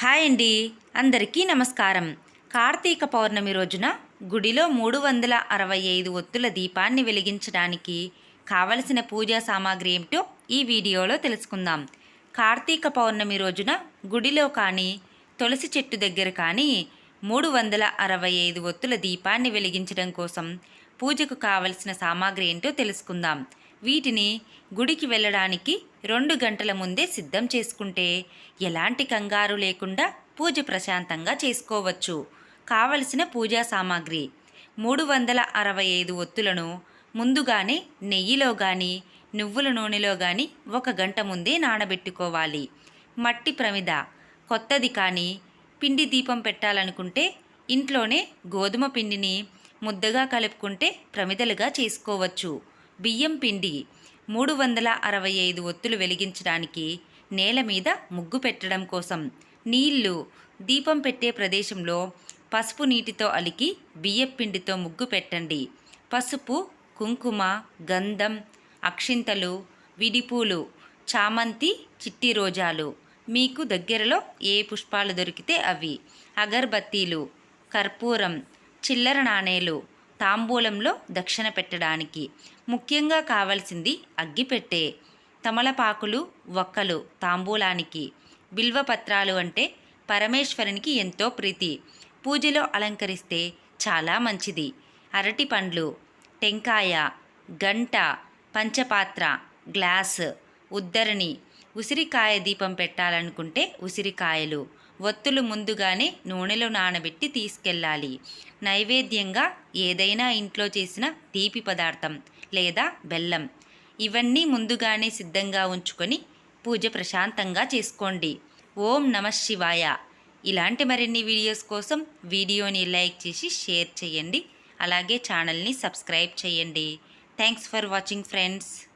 Hi అండి. అందరికీ నమస్కారం. కార్తీక పౌర్ణమి రోజున గుడిలో మూడు వందల అరవై ఐదు ఒత్తుల దీపాన్ని వెలిగించడానికి కావలసిన పూజా సామాగ్రి ఏమిటో ఈ వీడియోలో తెలుసుకుందాం. కార్తీక పౌర్ణమి రోజున గుడిలో కానీ తులసి చెట్టు దగ్గర కానీ మూడు వందల అరవై ఐదు ఒత్తుల దీపాన్ని వెలిగించడం కోసం పూజకు కావలసిన సామాగ్రి ఏంటో తెలుసుకుందాం. వీటిని గుడికి వెళ్ళడానికి రెండు గంటల ముందే సిద్ధం చేసుకుంటే ఎలాంటి కంగారు లేకుండా పూజ ప్రశాంతంగా చేసుకోవచ్చు. కావలసిన పూజా సామాగ్రి మూడు వందల అరవై ఐదు ఒత్తులను ముందుగానే నెయ్యిలో కానీ నువ్వుల నూనెలో కానీ ఒక గంట ముందే నానబెట్టుకోవాలి. మట్టి ప్రమిద కొత్తది కానీ పిండి దీపం పెట్టాలనుకుంటే ఇంట్లోనే గోధుమ పిండిని ముద్దగా కలుపుకుంటే ప్రమిదలుగా చేసుకోవచ్చు. బియ్యం పిండి మూడు వందల అరవై ఐదు ఒత్తులు వెలిగించడానికి నేల మీద ముగ్గు పెట్టడం కోసం నీళ్ళు దీపం పెట్టే ప్రదేశంలో పసుపు నీటితో అలికి బియ్యం పిండితో ముగ్గు పెట్టండి. పసుపు కుంకుమ గంధం అక్షింతలు విడిపూలు చామంతి చిట్టి రోజాలు. మీకు దగ్గరలో ఏ పుష్పాలు దొరికితే అవి. అగర్బత్తీలు కర్పూరం చిల్లర నాణేలు తాంబూలంలో దక్షిణ పెట్టడానికి. ముఖ్యంగా కావలసింది అగ్గిపెట్టే. తమలపాకులు వక్కలు తాంబూలానికి. బిల్వపత్రాలు అంటే పరమేశ్వరునికి ఎంతో ప్రీతి. పూజలో అలంకరిస్తే చాలా మంచిది. అరటి పండ్లు టెంకాయ గంట పంచపాత్ర గ్లాస్ ఉద్దరణి ఉసిరికాయ దీపం పెట్టాలనుకుంటే ఉసిరికాయలు. ఒత్తులు ముందుగానే నూనెలో నానబెట్టి తీసుకెళ్ళాలి. నైవేద్యంగా ఏదైనా ఇంట్లో చేసిన తీపి పదార్థం లేదా బెల్లం ఇవన్నీ ముందుగానే సిద్ధంగా ఉంచుకొని పూజ ప్రశాంతంగా చేసుకోండి. ఓం నమ శివాయ. ఇలాంటి మరిన్ని వీడియోస్ కోసం వీడియోని లైక్ చేసి షేర్ చేయండి. అలాగే ఛానల్ని సబ్స్క్రైబ్ చేయండి. Thanks for watching friends.